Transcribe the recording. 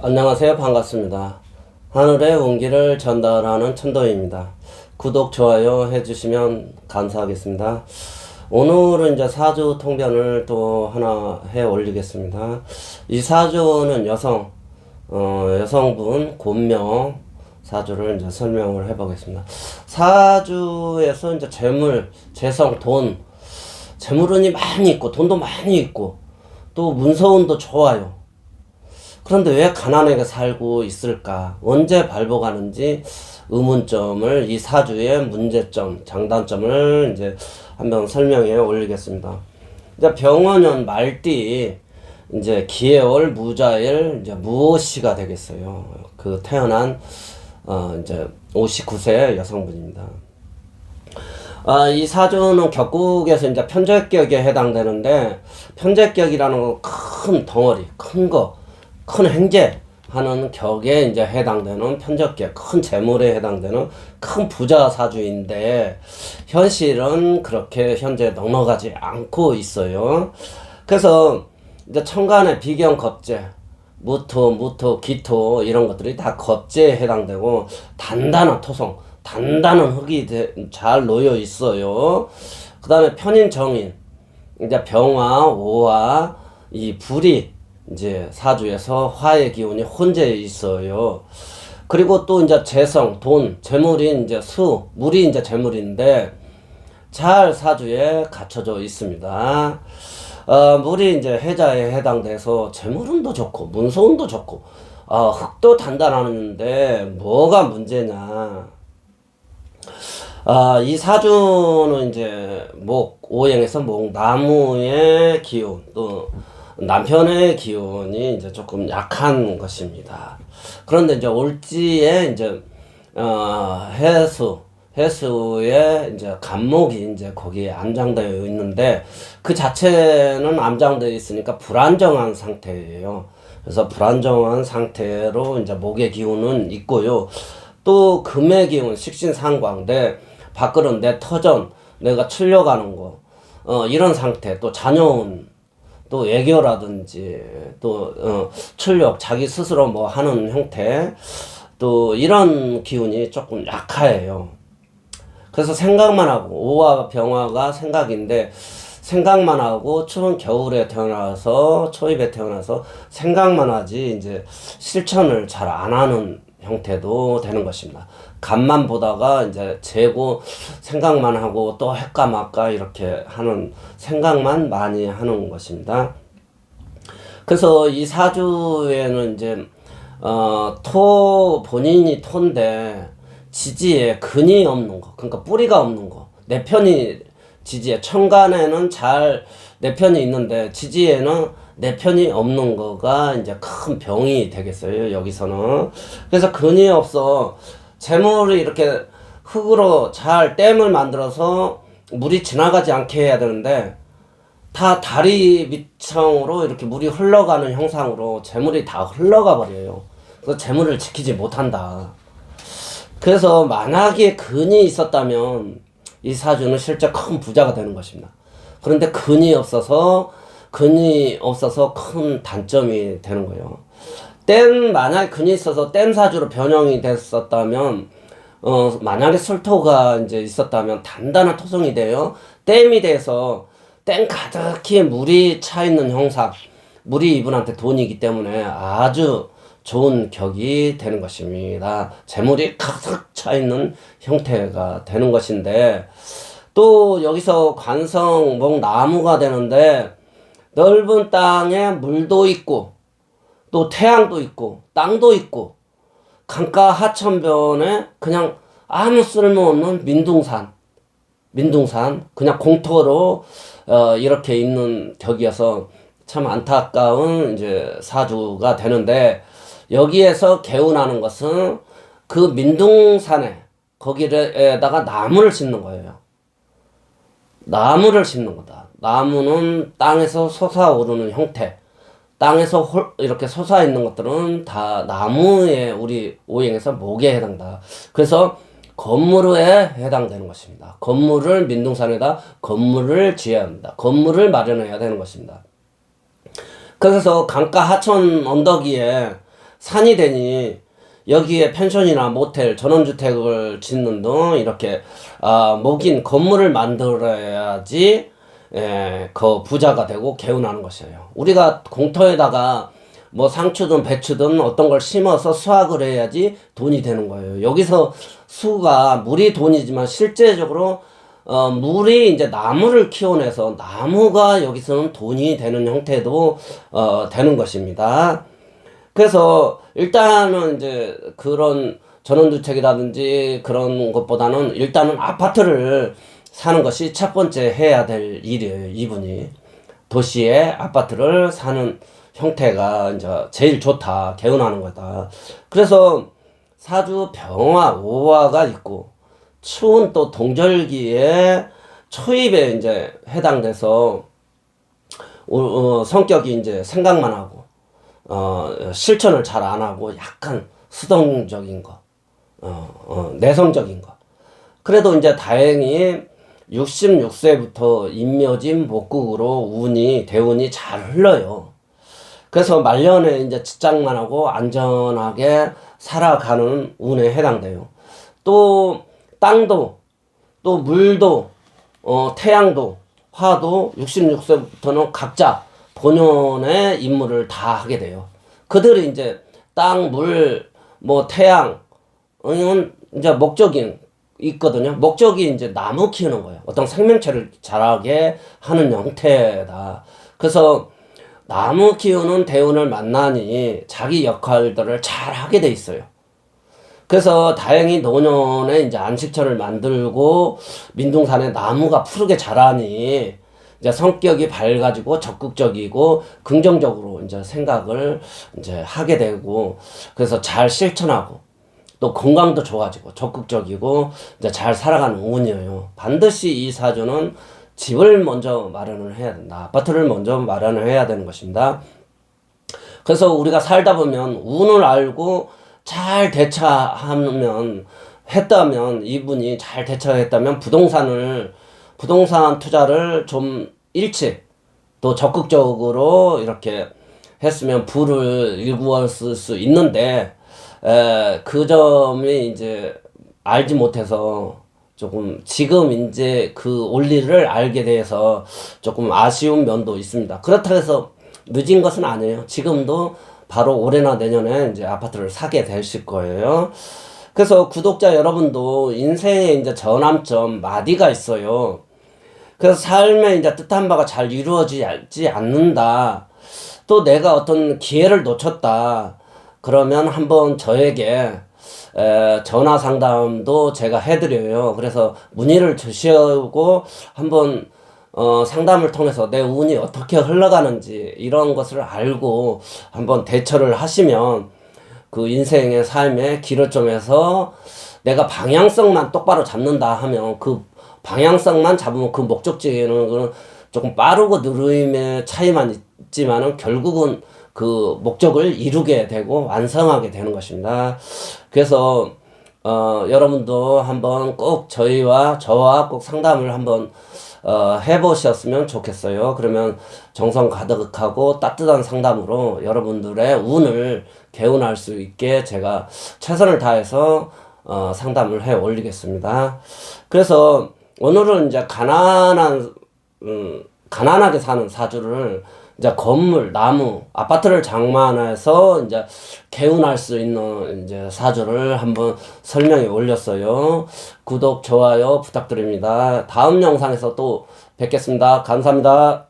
안녕하세요. 반갑습니다. 하늘의 온기를 전달하는 천도입니다. 구독, 좋아요 해주시면 감사하겠습니다. 오늘은 이제 사주 통변을 또 하나 해 올리겠습니다. 이 사주는 여성, 어, 여성분, 곤명 사주를 이제 설명을 해보겠습니다. 사주에서 이제 재물, 재성, 돈, 재물운이 많이 있고, 돈도 많이 있고, 또 문서운도 좋아요. 그런데 왜 가난하게 살고 있을까? 언제 발복하는지 의문점을 이 사주의 문제점, 장단점을 이제 한번 설명해 올리겠습니다. 이제 병원년 말띠 이제 기해월 무자일 이제 무엇이가 되겠어요. 그 태어난 어 이제 59세 여성분입니다. 아, 이 사주는 격국에서 이제 편제격에 해당되는데 편제격이라는 건 큰 덩어리, 큰 거, 큰 행제 하는 격에 이제 해당되는 편적격, 큰 재물에 해당되는 큰 부자 사주인데 현실은 그렇게 현재 넉넉하지 않고 있어요. 그래서 이제 천간의 비경 겁재, 무토, 무토, 기토 이런 것들이 다 겁재에 해당되고 단단한 토성, 단단한 흙이 되- 잘 놓여 있어요. 그 다음에 편인 정인, 이제 병화, 오화, 이 불이 이제 사주에서 화의 기운이 혼재해 있어요. 그리고 또 이제 재성, 돈, 재물이 이제 수, 물이 이제 재물인데 잘 사주에 갖춰져 있습니다. 어, 물이 이제 해자에 해당돼서 재물운도 좋고 문서운도 좋고 어, 흙도 단단하는데 뭐가 문제냐? 아, 이 사주는 이제 목, 오행에서 목, 나무의 기운, 또 남편의 기운이 이제 조금 약한 것입니다. 그런데 이제 올지에 이제, 어, 해수, 해수에 이제 간목이 이제 거기에 암장되어 있는데 그 자체는 암장되어 있으니까 불안정한 상태예요. 그래서 불안정한 상태로 이제 목의 기운은 있고요. 또 금의 기운, 식신상광대, 밖으로 내 터전, 내가 출려가는 거, 어, 이런 상태, 또 자녀운, 또 애교라든지, 또, 어, 출력, 자기 스스로 뭐 하는 형태, 또 이런 기운이 조금 약해요. 그래서 생각만 하고, 오화 병화가 생각인데, 생각만 하고, 추운 겨울에 태어나서, 초입에 태어나서 생각만 하지, 이제 실천을 잘 안 하는 형태도 되는 것입니다. 간만 보다가 이제 재고 생각만 하고 또 할까 말까 이렇게 하는 생각만 많이 하는 것입니다. 그래서 이 사주에는 이제 어, 토 본인이 토인데 지지에 근이 없는 거, 그러니까 뿌리가 없는 거. 내 편이 지지에 천간에는 잘 내 편이 있는데 지지에는 내 편이 없는 거가 이제 큰 병이 되겠어요. 여기서는 그래서 근이 없어 재물이 이렇게 흙으로 잘 댐을 만들어서 물이 지나가지 않게 해야 되는데 다 다리 밑창으로 이렇게 물이 흘러가는 형상으로 재물이 다 흘러가 버려요. 그래서 재물을 지키지 못한다. 그래서 만약에 근이 있었다면 이 사주는 실제 큰 부자가 되는 것입니다. 그런데 근이 없어서 근이 없어서 큰 단점이 되는 거예요. 댐 만약에 근이 있어서 댐 사주로 변형이 됐었다면 어 만약에 술토가 이제 있었다면 단단한 토성이 돼요. 댐이 돼서 댐 가득히 물이 차 있는 형상. 물이 이분한테 돈이기 때문에 아주 좋은 격이 되는 것입니다. 재물이 가득 차 있는 형태가 되는 것인데 또 여기서 관성 목 나무가 되는데 넓은 땅에 물도 있고 또 태양도 있고 땅도 있고 강가 하천변에 그냥 아무 쓸모없는 민둥산 민둥산 그냥 공터로 어, 이렇게 있는 격이어서 참 안타까운 이제 사주가 되는데 여기에서 개운하는 것은 그 민둥산에 거기에다가 나무를 심는 거예요. 나무를 심는 거다. 나무는 땅에서 솟아오르는 형태. 땅에서 홀, 이렇게 솟아 있는 것들은 다 나무의 우리 오행에서 목에 해당다. 그래서 건물에 해당되는 것입니다. 건물을 민둥산에다 건물을 지어야 합니다. 건물을 마련해야 되는 것입니다. 그래서 강가 하천 언덕 위에 산이 되니 여기에 펜션이나 모텔, 전원주택을 짓는 등 이렇게 아, 목인 건물을 만들어야지 예, 그 부자가 되고 개운하는 것이에요. 우리가 공터에다가 뭐 상추든 배추든 어떤 걸 심어서 수확을 해야지 돈이 되는 거예요. 여기서 수가 물이 돈이지만 실제적으로 어, 물이 이제 나무를 키워내서 나무가 여기서는 돈이 되는 형태도 어, 되는 것입니다. 그래서 일단은 이제 그런 전원주택이라든지 그런 것보다는 일단은 아파트를 사는 것이 첫 번째 해야 될 일이에요, 이분이. 도시에 아파트를 사는 형태가 이제 제일 좋다, 개운하는 거다. 그래서 사주 병화, 오화가 있고, 추운 또 동절기에 초입에 이제 해당돼서 어, 어, 성격이 이제 생각만 하고 어, 실천을 잘 안 하고 약간 수동적인 거, 어, 어, 내성적인 거. 그래도 이제 다행히 66세부터 인묘진 목국으로 운이 대운이 잘 흘러요. 그래서 말년에 이제 직장만 하고 안전하게 살아가는 운에 해당돼요. 또 땅도 또 물도 어, 태양도 화도 66세부터는 각자 본연의 임무를 다 하게 돼요. 그들이 이제 땅, 물, 뭐 태양, 은 이제 목적이 있거든요. 목적이 이제 나무 키우는 거예요. 어떤 생명체를 자라게 하는 형태다. 그래서 나무 키우는 대운을 만나니 자기 역할들을 잘 하게 돼 있어요. 그래서 다행히 노년에 이제 안식처를 만들고 민둥산에 나무가 푸르게 자라니 이제 성격이 밝아지고 적극적이고 긍정적으로 이제 생각을 이제 하게 되고 그래서 잘 실천하고 또 건강도 좋아지고 적극적이고 이제 잘 살아가는 운이에요. 반드시 이 사주는 집을 먼저 마련을 해야 된다. 아파트를 먼저 마련을 해야 되는 것입니다. 그래서 우리가 살다 보면 운을 알고 잘 대처하면 했다면 이분이 잘 대처했다면 부동산을 부동산 투자를 좀 일찍 또 적극적으로 이렇게 했으면 부를 일구었을 수 있는데 에, 그 점이 이제 알지 못해서 조금 지금 이제 그 원리를 알게 돼서 조금 아쉬운 면도 있습니다. 그렇다고 해서 늦은 것은 아니에요. 지금도 바로 올해나 내년에 이제 아파트를 사게 되실 거예요. 그래서 구독자 여러분도 인생에 이제 전환점 마디가 있어요. 그래서 삶에 이제 뜻한 바가 잘 이루어지지 않는다. 또 내가 어떤 기회를 놓쳤다. 그러면 한번 저에게 에, 전화 상담도 제가 해드려요. 그래서 문의를 주시고 한번 어, 상담을 통해서 내 운이 어떻게 흘러가는지 이런 것을 알고 한번 대처를 하시면 그 인생의 삶의 기로점에서 내가 방향성만 똑바로 잡는다 하면 그 방향성만 잡으면 그 목적지에는 그는 조금 빠르고 느림의 차이만 있지만은 결국은 그 목적을 이루게 되고 완성하게 되는 것입니다. 그래서 어, 여러분도 한번 꼭 저희와 저와 꼭 상담을 한번 어, 해보셨으면 좋겠어요. 그러면 정성 가득하고 따뜻한 상담으로 여러분들의 운을 개운할 수 있게 제가 최선을 다해서 어, 상담을 해 올리겠습니다. 그래서 오늘은 이제 가난한 음, 가난하게 사는 사주를 이제 건물, 나무, 아파트를 장만해서 이제 개운할 수 있는 이제 사주를 한번 설명해 올렸어요. 구독, 좋아요 부탁드립니다. 다음 영상에서 또 뵙겠습니다. 감사합니다.